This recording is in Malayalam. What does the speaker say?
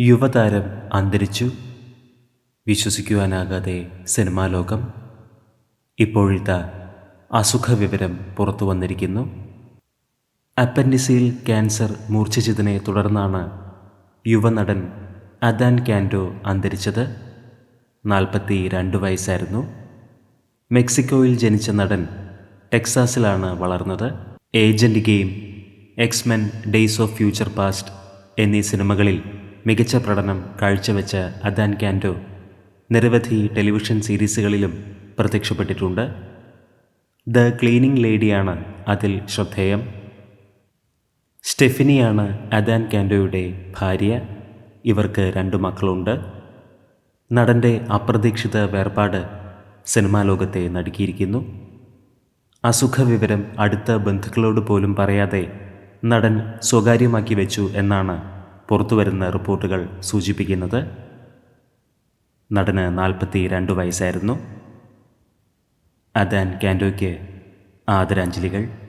യുവതാരം അന്തരിച്ചു. വിശ്വസിക്കുവാനാകാതെ സിനിമാ ലോകം. ഇപ്പോഴത്തെ അസുഖ വിവരം പുറത്തു വന്നിരിക്കുന്നു. അപ്പൻഡിസിൽ ക്യാൻസർ മൂർച്ഛിച്ചതിനെ തുടർന്നാണ് യുവനടൻ അദാൻ കാൻഡോ അന്തരിച്ചത്. നാൽപ്പത്തി രണ്ട് വയസ്സായിരുന്നു. മെക്സിക്കോയിൽ ജനിച്ച നടൻ ടെക്സാസിലാണ് വളർന്നത്. Agent game X Men days of future past എന്നീ സിനിമകളിൽ മികച്ച പ്രകടനം കാഴ്ചവെച്ച അദാൻ കാൻഡോ നിരവധി ടെലിവിഷൻ സീരീസുകളിലും പ്രത്യക്ഷപ്പെട്ടിട്ടുണ്ട്. ദ ക്ലീനിങ് ലേഡിയാണ് അതിൽ ശ്രദ്ധേയം. സ്റ്റെഫിനിയാണ് അദാൻ കാൻഡോയുടെ ഭാര്യ. ഇവർക്ക് രണ്ടു മക്കളുണ്ട്. നടന്റെ അപ്രതീക്ഷിത വേർപാട് സിനിമാ ലോകത്തെ നടുക്കിയിരിക്കുന്നു. അസുഖ വിവരം അടുത്ത ബന്ധുക്കളോട് പോലും പറയാതെ നടൻ സ്വകാര്യമാക്കി വെച്ചു എന്നാണ് പുറത്തുവരുന്ന റിപ്പോർട്ടുകൾ സൂചിപ്പിക്കുന്നത് നടന് നാൽപ്പത്തി രണ്ട് വയസ്സായിരുന്നു. അദാൻ കാൻഡോയ്ക്ക് ആദരാഞ്ജലികൾ.